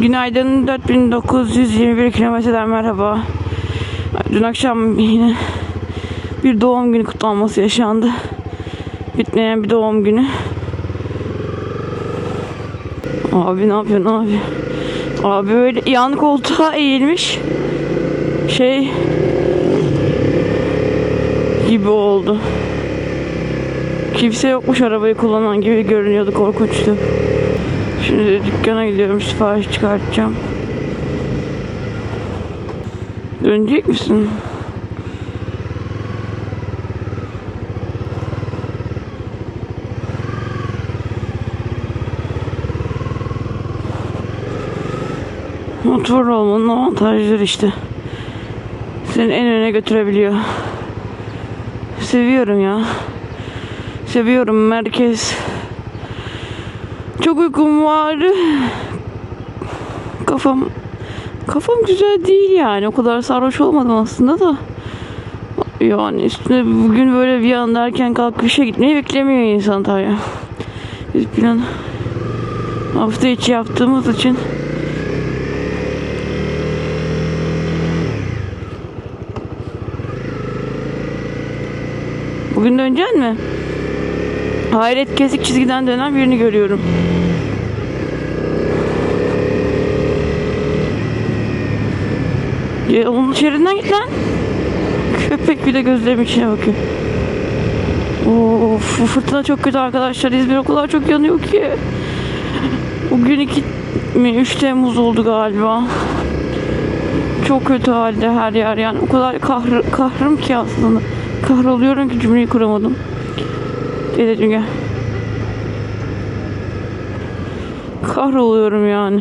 Günaydın 4921 kilometreden merhaba. Dün akşam yine bir doğum günü kutlanması yaşandı. Bitmeyen bir doğum günü. Abi ne yapıyor ne yapıyor? Abi böyle yan koltuğa eğilmiş. Şey gibi oldu. Kimse yokmuş arabayı kullanan gibi görünüyordu korkunçtu. Şimdi dükkana gidiyorum sipariş çıkartacağım. Dönecek misin? Motor olmanın avantajları işte. Seni en öne götürebiliyor. Seviyorum ya. Seviyorum merkez. Çok uykum var. Kafam kafam güzel değil yani. O kadar sarhoş olmadım aslında da. Yani üstüne bugün böyle bir anda erken kalkıp işe gitmeyi beklemiyor insan tabii. Biz plan hafta içi yaptığımız için Bugün döneceksin mi? Hayret kesik çizgiden dönen birini görüyorum. Ya onun şeridinden git lan. Köpek bir de gözlerimin içine bakıyor. Of bu fırtına çok kötü arkadaşlar. İzmir o kadar çok yanıyor ki. Bugün 2 mi 3 Temmuz oldu galiba. Çok kötü halde her yer yani. O kadar kahr kahrım ki aslında. Kahroluyorum ki cümleyi kuramadım. Dedeciğim gel. Kahroluyorum yani.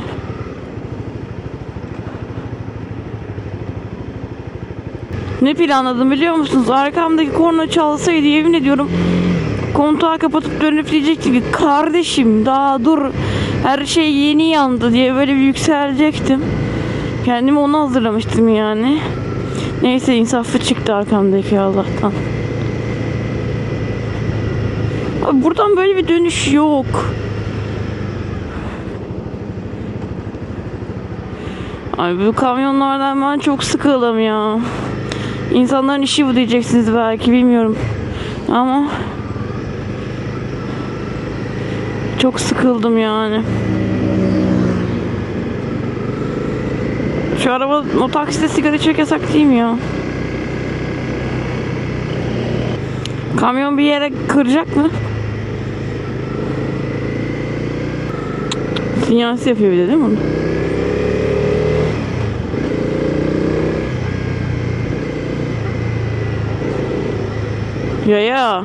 Ne planladım biliyor musunuz? Arkamdaki korna çalsaydı yemin ediyorum kontağı kapatıp dönüp diyecektim ki kardeşim daha dur her şey yeni yandı diye böyle bir yükselecektim. Kendimi ona hazırlamıştım yani. Neyse insaflı çıktı arkamdaki Allah'tan. Abi buradan böyle bir dönüş yok. Ay bu kamyonlardan ben çok sıkıldım ya. İnsanların işi bu diyeceksiniz belki bilmiyorum. Ama çok sıkıldım yani. Şu araba o takside sigara içmek yasak değil mi ya? Kamyon bir yere kıracak mı? Sinyalsi yapıyor bir de değil mi onu? Ya ya.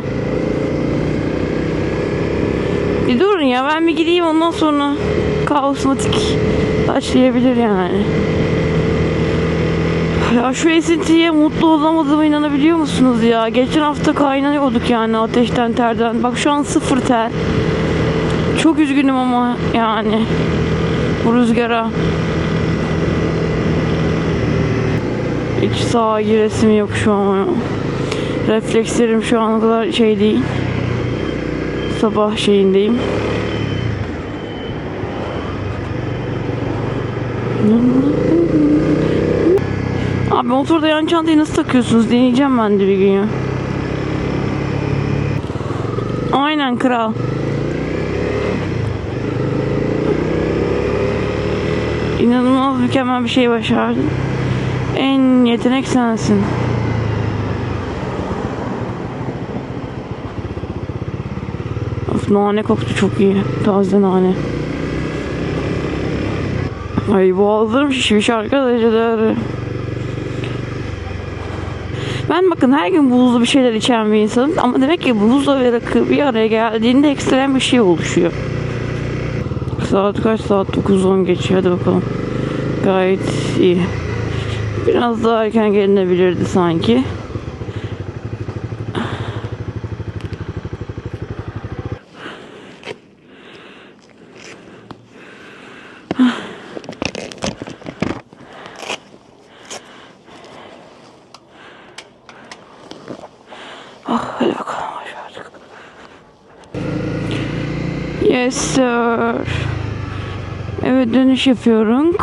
Bir durun ya ben bir gideyim ondan sonra kaosmatik başlayabilir yani. Ya şu esintiye mutlu olamadığıma inanabiliyor musunuz ya? Geçen hafta kaynıyorduk yani ateşten terden. Bak şu an sıfır ter. Çok üzgünüm ama yani bu rüzgara. Hiç sağa giresim yok şu an. Reflekslerim şu an kadar şey değil. Sabah şeyindeyim. Abi motorda yan çantayı nasıl takıyorsunuz? Deneyeceğim ben de bir gün. Aynen kral. İnanılmaz mükemmel bir şey başardın. En yetenek sensin. Of nane koktu çok iyi. Taze nane. Ay boğazlarım şişmiş arkadaşlar. Ben bakın her gün buzlu bir şeyler içen bir insanım ama demek ki buzla ve rakı bir araya geldiğinde ekstrem bir şey oluşuyor. Saat kaç saat? 9-10 geçiyor. Hadi bakalım. Gayet iyi. Biraz daha erken gelinebilirdi sanki. Ah, hadi bakalım başardık. Yes sir. Evet dönüş yapıyorum.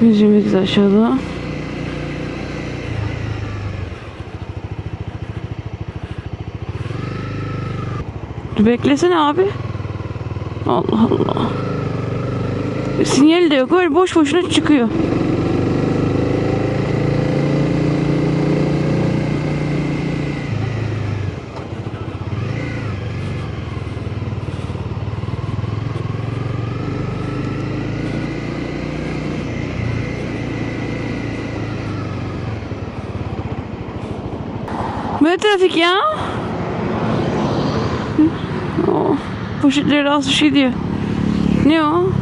Müziğimiz aşağıda. Beklesene abi. Allah Allah. Sinyali de yok öyle boş boşuna çıkıyor. Böyle trafik ya. Oh, poşetleri asmış gidiyor. Ne o?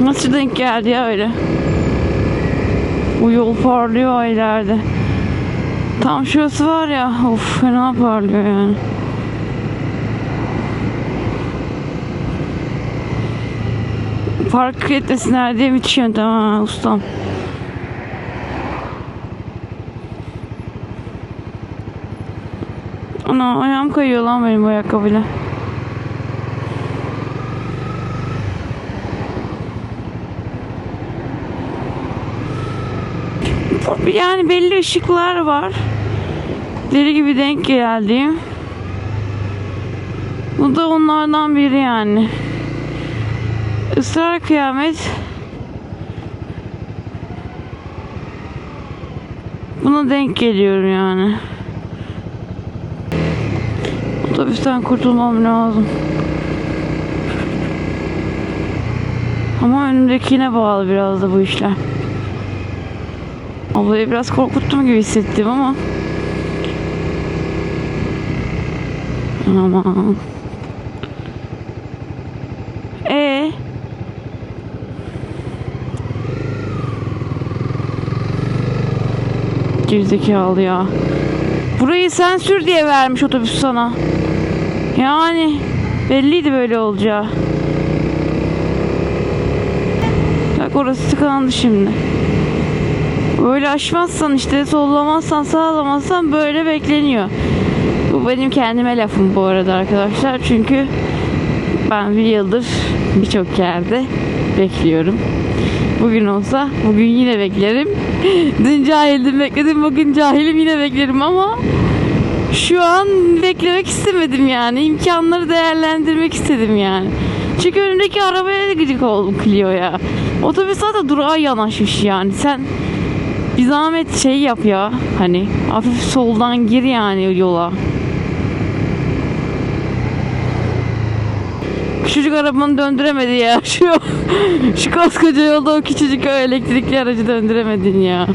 Nasıl denk geldi ya öyle? Bu yol parlıyor ileride. Tam şurası var ya. Of fena parlıyor yani. Fark etmesinler diye müthiş yöntem ha ustam. Ana ayağım kayıyor lan benim bu ayakkabıyla. Yani belli ışıklar var. Deli gibi denk geldiğim. Bu da onlardan biri yani. Israr kıyamet. Buna denk geliyorum yani. Otobüsten kurtulmam lazım. Ama önümdekine bağlı biraz da bu işler. Ablayı biraz korkuttum gibi hissettim ama. Aman. E Gerizekalı ya. Burayı sen sür diye vermiş otobüs sana. Yani belliydi böyle olacağı. Bak orası tıkandı şimdi. Böyle aşmazsan işte sollamazsan sağlamazsan böyle bekleniyor. Bu benim kendime lafım bu arada arkadaşlar. Çünkü ben bir yıldır birçok yerde bekliyorum. Bugün olsa bugün yine beklerim. Dün cahildim bekledim bugün cahilim yine beklerim ama şu an beklemek istemedim yani. İmkanları değerlendirmek istedim yani. Çünkü önündeki arabaya gıcık oldum Clio'ya. Otobüs zaten durağa yanaşmış yani. Sen bir zahmet şey yap ya. Hani hafif soldan gir yani yola. Küçücük arabanı döndüremedi ya. Şu şu koskoca yolda o küçücük elektrikli aracı döndüremedin ya.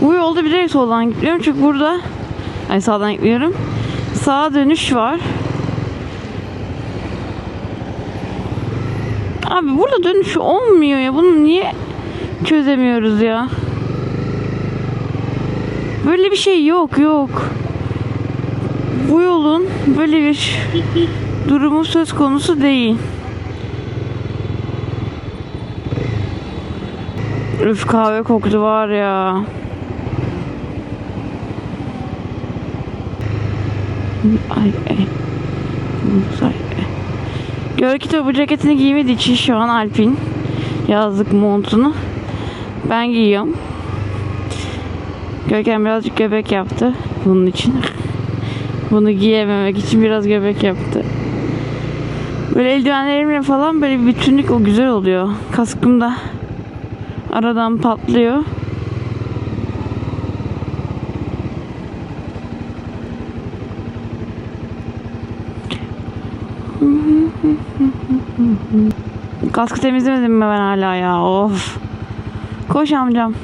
Bu yolda bilerek soldan gidiyorum çünkü burada ay sağdan gidiyorum. Sağa dönüş var. Abi burada dönüş olmuyor ya. Bunu niye çözemiyoruz ya? Böyle bir şey yok yok. Bu yolun böyle bir durumu söz konusu değil. Üf kahve koktu var ya. Ay ay. Ay, ay. Görki bu ceketini giymediği için şu an Alpin yazlık montunu ben giyiyorum. Görkem birazcık göbek yaptı bunun için. Bunu giyememek için biraz göbek yaptı. Böyle eldivenlerimle falan böyle bir bütünlük o güzel oluyor. Kaskım da aradan patlıyor. Kaskı temizlemedim mi ben hala ya? Of. Koş amcam.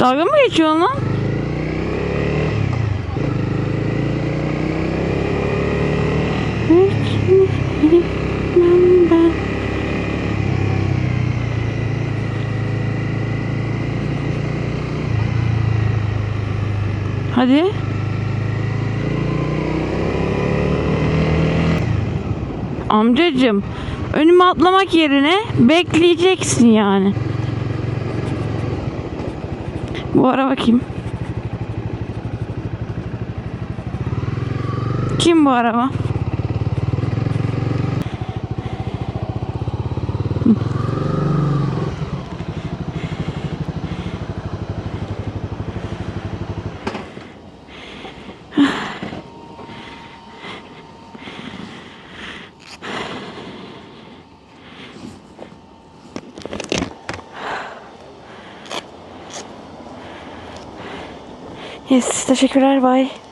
Dalga mı geçiyorsun lan? Hadi. Amcacım, önüme atlamak yerine bekleyeceksin yani. Bu ara bakayım. Kim bu araba? Yes, teşekkürler, bye.